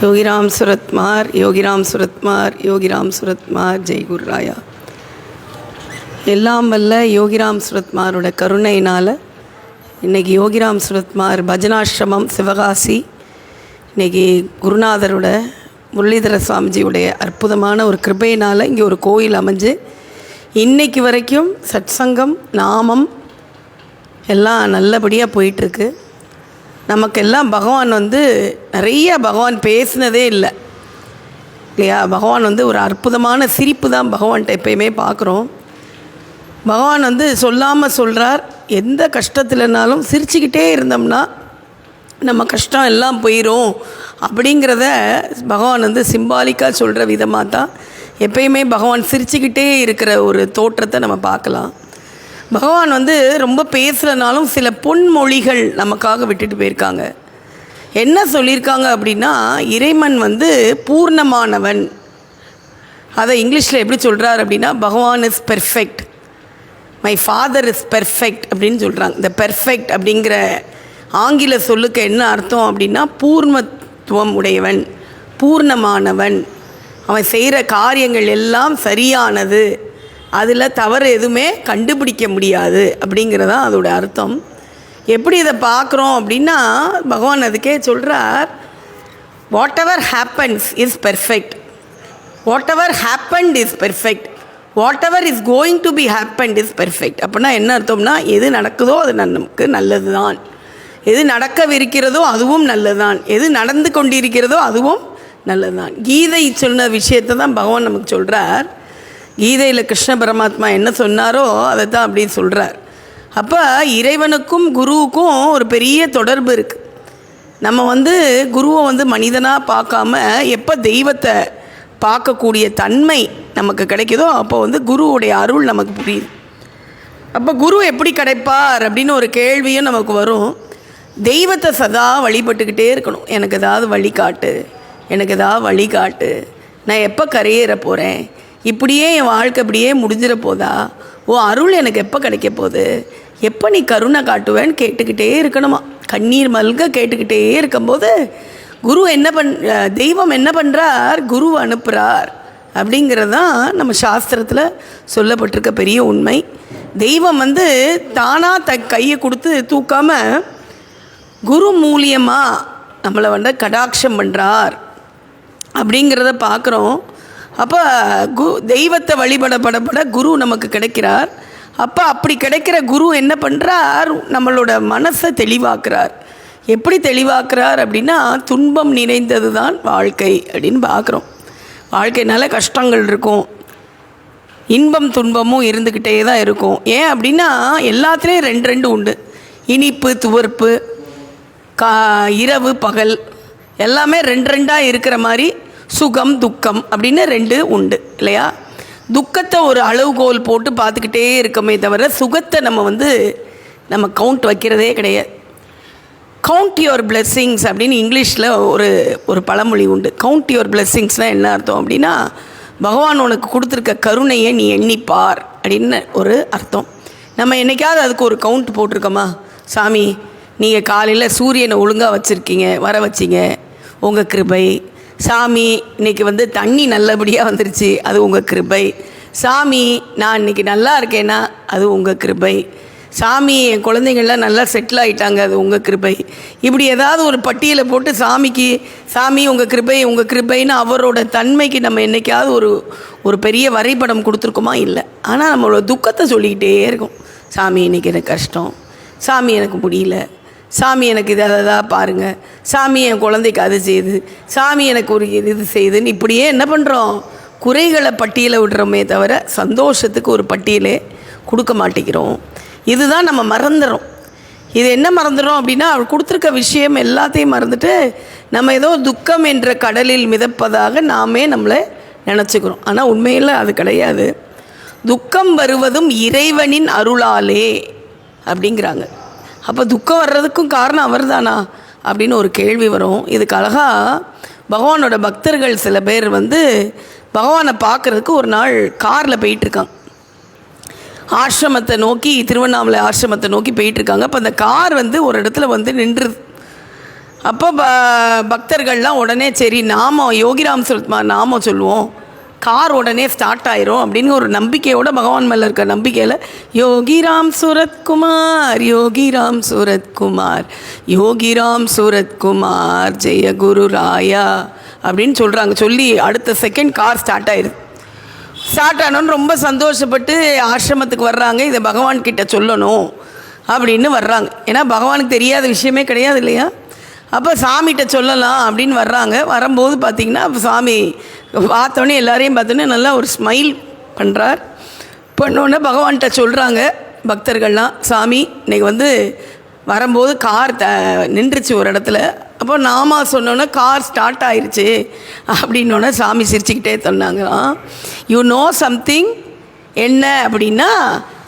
யோகிராம் சுரத்மார் யோகிராம் சுரத்மார் யோகிராம் சுரத்மார் ஜெய் குருராயா எல்லாம் வல்ல யோகிராம் சுரத்மாரோட கருணையினால் இன்றைக்கி யோகிராம் சுரத்மார் பஜனாசிரமம் சிவகாசி இன்றைக்கி குருநாதரோட முரளிதர சுவாமிஜியுடைய அற்புதமான ஒரு கிருபையினால் இங்கே ஒரு கோயில் அமைஞ்சு இன்னைக்கு வரைக்கும் சத்சங்கம் நாமம் எல்லாம் நல்லபடியாக போயிட்டுருக்கு நமக்கெல்லாம் பகவான் வந்து நிறைய பகவான் பேசினதே இல்லை. இல்லையா? பகவான் வந்து ஒரு அற்புதமான சிரிப்பு தான் பகவான்கிட்ட எப்பயுமே பார்க்குறோம் பகவான் வந்து சொல்லாமல் சொல்கிறார் எந்த கஷ்டத்துலனாலும் சிரிச்சுக்கிட்டே இருந்தோம்னா நம்ம கஷ்டம் எல்லாம் போயிடும் அப்படிங்கிறத பகவான் வந்து சிம்பாலிக்காக சொல்கிற விதமாக தான் எப்பயுமே பகவான் சிரிச்சுக்கிட்டே இருக்கிற ஒரு தோற்றத்தை நம்ம பார்க்கலாம். பகவான் வந்து ரொம்ப பேசுகிறனாலும் சில பொன்மொழிகள் நமக்காக விட்டுட்டு போயிருக்காங்க. என்ன சொல்லியிருக்காங்க அப்படின்னா இறைமன் வந்து பூர்ணமானவன். அதை இங்கிலீஷில் எப்படி சொல்கிறார் அப்படின்னா Bhagavan is perfect. My father is perfect அப்படின்னு சொல்கிறாங்க இந்த பெர்ஃபெக்ட் அப்படிங்கிற ஆங்கில சொல்லுக்கு என்ன அர்த்தம் அப்படின்னா பூர்ணத்துவம் உடையவன் பூர்ணமானவன். அவன் செய்கிற காரியங்கள் எல்லாம் சரியானது. அதில் தவறு எதுவுமே கண்டுபிடிக்க முடியாது அப்படிங்கிறதான் அதோட அர்த்தம். எப்படி இதை பார்க்குறோம் அப்படின்னா பகவான் அதுக்கே சொல்கிறார் whatever happens is perfect whatever happened is perfect whatever is going to be happened is perfect அப்படின்னா என்ன அர்த்தம்னா எது நடக்குதோ அது நமக்கு நல்லது தான் எது நடக்கவிருக்கிறதோ அதுவும் நல்லதான் எது நடந்து கொண்டிருக்கிறதோ அதுவும் நல்லதான் கீதை சொன்ன விஷயத்தை தான் பகவான் நமக்கு சொல்கிறார் கீதையில் கிருஷ்ண பரமாத்மா என்ன சொன்னாரோ அதை தான் அப்படி சொல்கிறார் அப்போ இறைவனுக்கும் குருவுக்கும் ஒரு பெரிய தொடர்பு இருக்குது நம்ம வந்து குருவை வந்து மனிதனாக பார்க்காம எப்போ தெய்வத்தை பார்க்கக்கூடிய தன்மை நமக்கு கிடைக்குதோ அப்போ வந்து குருவுடைய அருள் நமக்கு புரியுது. அப்போ குரு எப்படி கிடைப்பார் அப்படின்னு ஒரு கேள்வியும் நமக்கு வரும். தெய்வத்தை சதா வழிபட்டுக்கிட்டே இருக்கணும். எனக்கு ஏதாவது வழிகாட்டு எனக்கு ஏதாவது வழிகாட்டு. நான் எப்போ கரையேற போகிறேன் இப்படியே என் வாழ்க்கை இப்படியே முடிஞ்சிட போதா? ஓ அருள் எனக்கு எப்போ கிடைக்க போகுது? எப்போ நீ கருணை காட்டுவேன்னு கேட்டுக்கிட்டே இருக்கணுமா? கண்ணீர் மல்க கேட்டுக்கிட்டே இருக்கும்போது குரு என்ன பண் தெய்வம் என்ன பண்ணுறார் குரு அனுப்புகிறார் அப்படிங்கிறது தான் நம்ம சாஸ்திரத்தில் சொல்லப்பட்டிருக்க பெரிய உண்மை. தெய்வம் வந்து தானாக த கையை கொடுத்து தூக்காமல் குரு மூலியமாக நம்மளை வந்து கடாட்சம் பண்ணுறார் அப்படிங்கிறத பார்க்குறோம் அப்போ கு தெய்வத்தை வழிபடப்படப்பட குரு நமக்கு கிடைக்கிறார். அப்போ அப்படி கிடைக்கிற குரு என்ன பண்ணுறார் நம்மளோட மனசை தெளிவாக்குறார். எப்படி தெளிவாக்குறார் அப்படின்னா துன்பம் நிறைந்தது தான் வாழ்க்கை அப்படின்னு பார்க்குறோம். வாழ்க்கைனால கஷ்டங்கள் இருக்கும். இன்பம் துன்பமும் இருந்துக்கிட்டே தான் இருக்கும். ஏன் அப்படின்னா எல்லாத்துலேயும் ரெண்டு ரெண்டு உண்டு. இனிப்பு துவர்ப்பு கா இரவு பகல் எல்லாமே ரெண்டு ரெண்டாக இருக்கிற மாதிரி சுகம் துக்கம் அப்படின்னு ரெண்டு உண்டு இல்லையா? துக்கத்தை ஒரு அளவுகோல் போட்டு பார்த்துக்கிட்டே இருக்கமே தவிர சுகத்தை நம்ம வந்து நம்ம கவுண்ட் வைக்கிறதே கிடையாது. கவுண்ட் யுவர் பிளெஸ்ஸிங்ஸ் அப்படின்னு இங்கிலீஷில் ஒரு ஒரு பழமொழி உண்டு. கவுண்ட் யுவர் பிளெஸ்ஸிங்ஸ்னால் என்ன அர்த்தம் அப்படின்னா பகவான் உனக்கு கொடுத்துருக்க கருணையை நீ எண்ணிப்பார் அப்படின்னு ஒரு அர்த்தம். நம்ம என்றைக்காவது அதுக்கு ஒரு கவுண்ட் போட்டிருக்கோமா? சாமி நீங்கள் காலையில் சூரியனை ஒழுங்காக வச்சுருக்கீங்க வர வச்சிங்க. உங்கள் கிருபை சாமி இன்றைக்கி வந்து தண்ணி நல்லபடியாக வந்துருச்சு அது உங்கள் கிருபை. சாமி நான் இன்றைக்கி நல்லா இருக்கேன்னா அது உங்கள் கிருபை. சாமி என் குழந்தைங்கள்லாம் நல்லா செட்டில் ஆகிட்டாங்க அது உங்கள் கிருபை. இப்படி ஏதாவது ஒரு பட்டியலை போட்டு சாமிக்கு சாமி உங்கள் கிருபை உங்கள் கிருபைன்னு அவரோட தன்மைக்கு நம்ம என்றைக்காவது ஒரு ஒரு பெரிய வரைபடம் கொடுத்துருக்கோமா? இல்லை. ஆனால் நம்மளோட துக்கத்தை சொல்லிக்கிட்டே இருக்கும். சாமி இன்றைக்கி எனக்கு கஷ்டம். சாமி எனக்கு முடியல. சாமி எனக்கு இதை அதை பாருங்கள் சாமி என் குழந்தைக்கு அது செய்யுது சாமி எனக்கு ஒரு இது செய்யுதுன்னு இப்படியே என்ன பண்ணுறோம் குறைகளை பட்டியலை விடுறோமே தவிர சந்தோஷத்துக்கு ஒரு பட்டியலே கொடுக்க மாட்டேங்கிறோம். இதுதான் நம்ம மறந்துடும் இது என்ன மறந்துடும் அப்படின்னா அவர் கொடுத்துருக்க விஷயம் எல்லாத்தையும் மறந்துட்டு நம்ம ஏதோ துக்கம் என்ற கடலில் மிதப்பதாக நாமே நம்மளை நினச்சிக்கிறோம். ஆனால் உண்மையில் அது கிடையாது. துக்கம் வருவதும் இறைவனின் அருளாலே அப்படிங்கிறாங்க. அப்போ துக்கம் வர்றதுக்கும் காரணம் அவர் தானா அப்படின்னு ஒரு கேள்வி வரும். இதுக்கு அழகாக பகவானோட பக்தர்கள் சில பேர் வந்து பகவானை பார்க்குறதுக்கு ஒரு நாள் காரில் போயிட்டுருக்காங்க. ஆசிரமத்தை நோக்கி திருவண்ணாமலை ஆசிரமத்தை நோக்கி போயிட்டுருக்காங்க. அப்போ அந்த கார் வந்து ஒரு இடத்துல வந்து நின்றுது அப்போ ப பக்தர்கள்லாம் உடனே சரி நாமம் யோகிராம் சுரத்மா நாமம் சொல்லுவோம். கார் உடனே ஸ்டார்ட் ஆயிரும் அப்படின்னு ஒரு நம்பிக்கையோட பகவான் மேலே இருக்க நம்பிக்கையில் யோகிராம் சூரத்குமார் யோகிராம் சூரத்குமார் யோகிராம் சூரத்குமார் ஜெய குரு ராயா அப்படின்னு சொல்கிறாங்க சொல்லி அடுத்த செகண்ட் கார் ஸ்டார்ட் ஆயிடுது ஸ்டார்ட் ஆனோன்னு ரொம்ப சந்தோஷப்பட்டு ஆசிரமத்துக்கு வர்றாங்க. இதை பகவான்கிட்ட சொல்லணும் அப்படின்னு வர்றாங்க. ஏன்னா பகவானுக்கு தெரியாத விஷயமே கிடையாது இல்லையா? அப்போ சாமிகிட்ட சொல்லலாம் அப்படின்னு வர்றாங்க. வரும்போது பார்த்திங்கன்னா அப்போ சாமி பார்த்தோன்னே எல்லாரையும் பார்த்தோன்னே நல்லா ஒரு ஸ்மைல் பண்ணுறார் பண்ணோன்னே பகவான்கிட்ட சொல்கிறாங்க பக்தர்கள்லாம் சாமி இன்றைக்கி வந்து வரும்போது கார் த நின்றுச்சு ஒரு இடத்துல. அப்போ நாமா சொன்னோன்னே கார் ஸ்டார்ட் ஆயிடுச்சு அப்படின்னோடனே சாமி சிரிச்சுக்கிட்டே சொன்னாங்களாம். யூ நோ சம்திங் என்ன? அப்படின்னா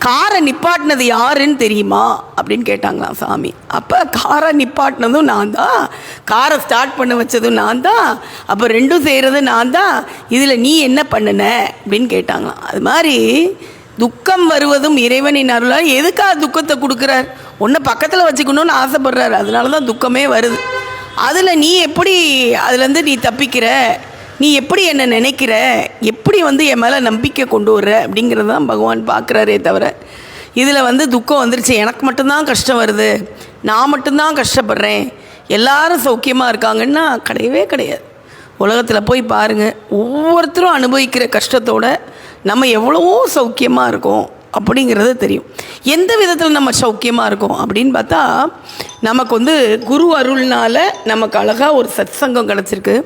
காரை நிப்பாட்டினது யாருன்னு தெரியுமா? அப்படின்னு கேட்டாங்களாம் சாமி. அப்போ காரை நிப்பாட்டினதும் நான் தான். காரை ஸ்டார்ட் பண்ண வச்சதும் நான் தான். அப்போ ரெண்டும் செய்கிறது நான் தான். இதில் நீ என்ன பண்ணுன? அப்படின்னு கேட்டாங்களாம். அது மாதிரி துக்கம் வருவதும் இறைவனின் அருளால் எதுக்காக துக்கத்தை கொடுக்குறார்? ஒன்றை பக்கத்தில் வச்சுக்கணும்னு ஆசைப்படுறாரு. அதனால தான் துக்கமே வருது. அதில் நீ எப்படி அதுலேருந்து நீ தப்பிக்கிற? நீ எப்படி என்னை நினைக்கிற? எப்படி வந்து என் மேலே நம்பிக்கை கொண்டு வர்ற? அப்படிங்கிறது தான் பகவான் பார்க்குறாரே தவிர இதில் வந்து துக்கம் வந்துருச்சு. எனக்கு மட்டும்தான் கஷ்டம் வருது. நான் மட்டும்தான் கஷ்டப்படுறேன். எல்லாரும் சௌக்கியமாக இருக்காங்கன்னா கிடையவே கிடையாது. உலகத்தில் போய் பாருங்கள் ஒவ்வொருத்தரும் அனுபவிக்கிற கஷ்டத்தோட நம்ம எவ்வளவோ சௌக்கியமாக இருக்கோம் அப்படிங்கிறது தெரியும். எந்த விதத்தில் நம்ம சௌக்கியமாக இருக்கோம் அப்படின்னு பார்த்தா நமக்கு வந்து குரு அருள்னால் நமக்கு அழகாக ஒரு சத்சங்கம் கிடச்சிருக்கு.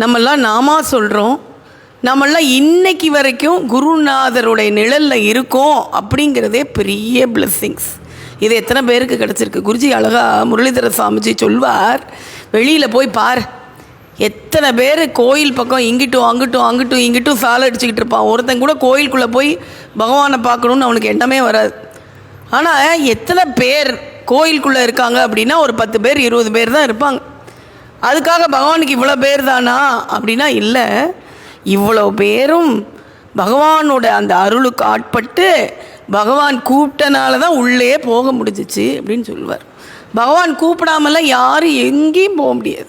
நம்மெல்லாம் நாமா சொல்கிறோம் நம்மெல்லாம் இன்னைக்கு வரைக்கும் குருநாதருடைய நிழலில் இருக்கோம் அப்படிங்கிறதே பெரிய பிளெஸ்ஸிங்ஸ் இது எத்தனை பேருக்கு கிடச்சிருக்கு? குருஜி அழகா முரளிதர சாமிஜி சொல்வார் வெளியில் போய் பார். எத்தனை பேர் கோயில் பக்கம் இங்கிட்டும் அங்கிட்டும் அங்கிட்டும் இங்கிட்டும் சாலை அடிச்சுக்கிட்டு இருப்பான். ஒருத்தன் கூட கோயிலுக்குள்ளே போய் பகவானை பார்க்கணுன்னு அவனுக்கு எண்ணமே வராது. ஆனால் எத்தனை பேர் கோயிலுக்குள்ளே இருக்காங்க அப்படின்னா ஒரு பத்து பேர் இருபது பேர் தான் இருப்பாங்க. அதுக்காக பகவானுக்கு இவ்வளோ பேர் தானா அப்படின்னா இல்லை. இவ்வளோ பேரும் பகவானோட அந்த அருளுக்கு ஆட்பட்டு பகவான் கூப்பிட்டனால தான் உள்ளே போக முடிஞ்சிச்சு அப்படின்னு சொல்லுவார். பகவான் கூப்பிடாமலாம் யாரும் எங்கேயும் போக முடியாது.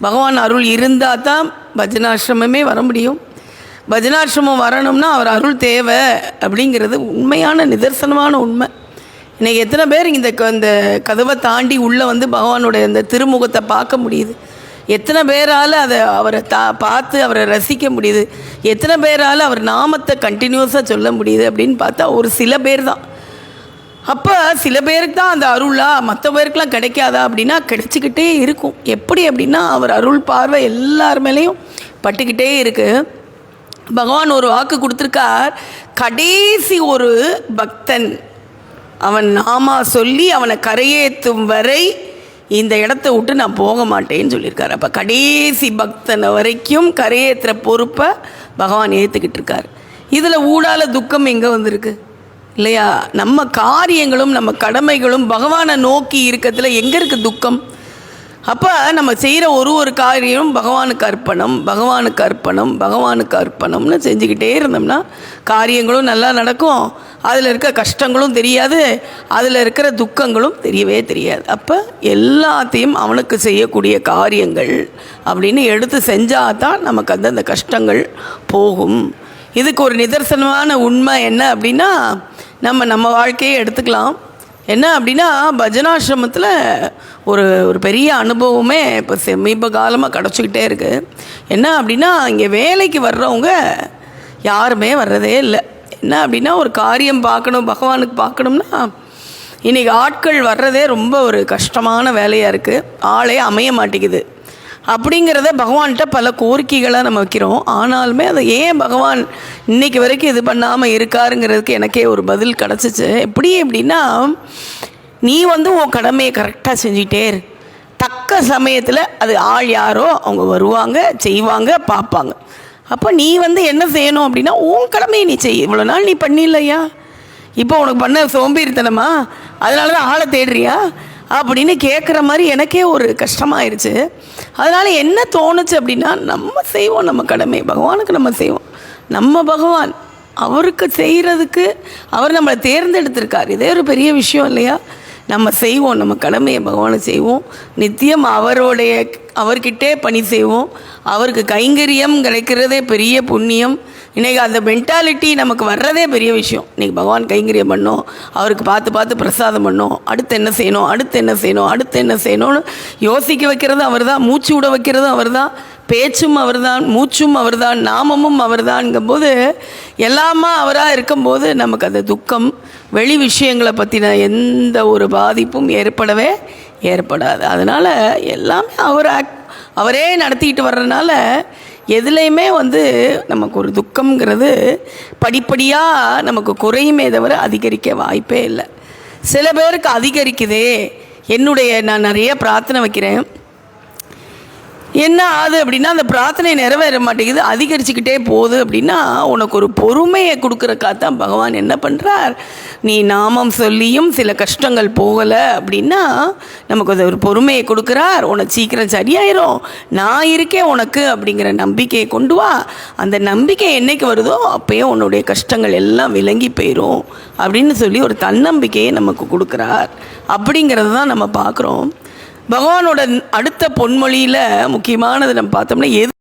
பகவான் அருள் இருந்தால் தான் பஜனாசிரமமே வர முடியும். பஜனாசிரமம் வரணும்னா அவர் அருள் தேவை அப்படிங்கிறது உண்மையான நிதர்சனமான உண்மை. இன்றைக்கி எத்தனை பேர் இந்த க- இந்த கதவை தாண்டி உள்ளே வந்து பகவானோட இந்த திருமுகத்தை பார்க்க முடியுது. எத்தனை பேரால் அதை அவரை தா பார்த்து அவரை ரசிக்க முடியுது? எத்தனை பேரால் அவர் நாமத்தை கண்டினியூஸாக சொல்ல முடியுது அப்படின்னு பார்த்தா ஒரு சில பேர் தான் அப்போ சில பேருக்கு தான் அந்த அருளா மற்ற பேருக்கெலாம் கிடைக்காதா அப்படின்னா கிடைச்சிக்கிட்டே இருக்கும். எப்படி அப்படின்னா அவர் அருள் பார்வை எல்லார் மேலேயும் பட்டுக்கிட்டே இருக்குது பகவான் ஒரு வாக்கு கொடுத்துருக்கார். கடைசி ஒரு பக்தன். அவன் நாமா சொல்லி அவனை கரையேற்றும் வரை இந்த இடத்த விட்டு நான் போக மாட்டேன்னு சொல்லியிருக்காரு. அப்போ கடைசி பக்தனை வரைக்கும் கரையேற்றுற பொறுப்பை பகவான் ஏற்றுக்கிட்டு இருக்கார். இதில் ஊடால துக்கம் எங்கே வந்திருக்கு? இல்லையா? நம்ம காரியங்களும் நம்ம கடமைகளும் பகவானை நோக்கி இருக்கிறதுல எங்கே இருக்குது துக்கம்? அப்போ நம்ம செய்கிற ஒரு ஒரு காரியம் பகவானுக்கு அர்ப்பணம் பகவானுக்கு அர்ப்பணம் பகவானுக்கு அர்ப்பணம்னு செஞ்சுக்கிட்டே இருந்தோம்னா காரியங்களும் நல்லா நடக்கும். அதில் இருக்க கஷ்டங்களும் தெரியாது. அதில் இருக்கிற துக்கங்களும் தெரியவே தெரியாது. அப்போ எல்லாத்தையும் அவனுக்கு செய்யக்கூடிய காரியங்கள் அப்படின்னு எடுத்து செஞ்சால் தான் நமக்கு அந்த அந்த கஷ்டங்கள் போகும். இதுக்கு ஒரு நிதர்சனமான உண்மை என்ன அப்படின்னா நம்ம நம்ம வாழ்க்கையை எடுத்துக்கலாம். என்ன அப்படின்னா பஜனாசிரமத்தில் ஒரு ஒரு பெரிய அனுபவமே இப்போ சமீப காலமாக கிடச்சிக்கிட்டே இருக்குது என்ன அப்படின்னா இங்கே வேலைக்கு வர்றவங்க யாருமே வர்றதே இல்லை. என்ன அப்படின்னா ஒரு காரியம் பார்க்கணும் பகவானுக்கு பார்க்கணும்னா இன்றைக்கி ஆட்கள் வர்றதே ரொம்ப ஒரு கஷ்டமான வேலையாக இருக்குது ஆளே அமைய மாட்டேங்குது. அப்படிங்கிறத பகவான்கிட்ட பல கோரிக்கைகளாக நம்ம வைக்கிறோம். ஆனாலுமே அதை ஏன் பகவான் இன்னைக்கு வரைக்கும் இது பண்ணாமல் இருக்காருங்கிறதுக்கு எனக்கே ஒரு பதில் கிடச்சிச்சு. எப்படி அப்படின்னா நீ வந்து உன் கடமையை கரெக்டாக செஞ்சிட்டே இரு. தக்க சமயத்தில் அது ஆள் யாரோ அவங்க வருவாங்க செய்வாங்க பார்ப்பாங்க. அப்போ நீ வந்து என்ன செய்யணும் அப்படின்னா உன் கடமையை நீ செய். இவ்வளோ நாள் நீ பண்ணிடலையா? இப்போ உனக்கு பண்ண சோம்பேறித்தனமா? அதனால தான் ஆளை தேடுறியா? அப்படின்னு கேட்குற மாதிரி எனக்கே ஒரு கஷ்டமாயிருச்சு. அதனால் என்ன தோணுச்சு அப்படின்னா நம்ம செய்வோம் நம்ம கடமை. பகவானுக்கு நம்ம செய்வோம். நம்ம பகவான் அவருக்கு செய்கிறதுக்கு அவர் நம்மளை தேர்ந்தெடுத்திருக்கார். இதே ஒரு பெரிய விஷயம் இல்லையா? நம்ம செய்வோம் நம்ம கடமையை பகவானை செய்வோம். நித்தியம் அவருடைய அவர்கிட்டே பணி செய்வோம். அவருக்கு கைங்கரியம் கிடைக்கிறதே பெரிய புண்ணியம். இன்றைக்கி அந்த மென்டாலிட்டி நமக்கு வர்றதே பெரிய விஷயம். இன்றைக்கி பகவான் கைங்கரியம் பண்ணோம் அவருக்கு பார்த்து பார்த்து பிரசாதம் பண்ணோம் அடுத்து என்ன செய்யணும் அடுத்து என்ன செய்யணும் அடுத்து என்ன செய்யணும்னு யோசிக்க வைக்கிறதும் அவர் தான் மூச்சு விட வைக்கிறதும் அவர் தான் பேச்சும் அவர்தான் மூச்சும் அவர்தான் நாமமும் அவர்தான்ங்கும்போது எல்லாமா அவராக இருக்கும்போது நமக்கு அந்த துக்கம் வெளி விஷயங்களை பற்றின எந்த ஒரு பாதிப்பும் ஏற்படவே ஏற்படாது. அதனால் எல்லாமே அவர் அவரே நடத்திக்கிட்டு வர்றதுனால எதுலேயுமே வந்து நமக்கு ஒரு துக்கம்ங்கிறது படிப்படியாக நமக்கு குறையுமே தவிர அதிகரிக்க வாய்ப்பே இல்லை. சில பேருக்கு அதிகரிக்குதே. என்னுடைய நான் நிறைய பிரார்த்தனை வைக்கிறேன். என்ன ஆகுது அப்படின்னா அந்த பிரார்த்தனை நிறைவேற மாட்டேங்குது அதிகரிச்சுக்கிட்டே போகுது அப்படின்னா உனக்கு ஒரு பொறுமையை கொடுக்குறக்காகத்தான் பகவான் என்ன பண்ணுறார் நீ நாமம் சொல்லியும் சில கஷ்டங்கள் போகலை அப்படின்னா நமக்கு அது ஒரு பொறுமையை கொடுக்குறார். உனக்கு சீக்கிரம் சரியாயிரும். நான் இருக்கேன் உனக்கு அப்படிங்கிற நம்பிக்கையை கொண்டு வா. அந்த நம்பிக்கை என்னைக்கு வருதோ அப்போயே உன்னுடைய கஷ்டங்கள் எல்லாம் விளங்கி போயிடும் அப்படின்னு சொல்லி ஒரு தன்னம்பிக்கையை நமக்கு கொடுக்குறார். அப்படிங்கிறது தான் நம்ம பார்க்குறோம். பகவானோட அடுத்த பொன்மொழியில் முக்கியமானது நம்ம பார்த்தோம்னா எது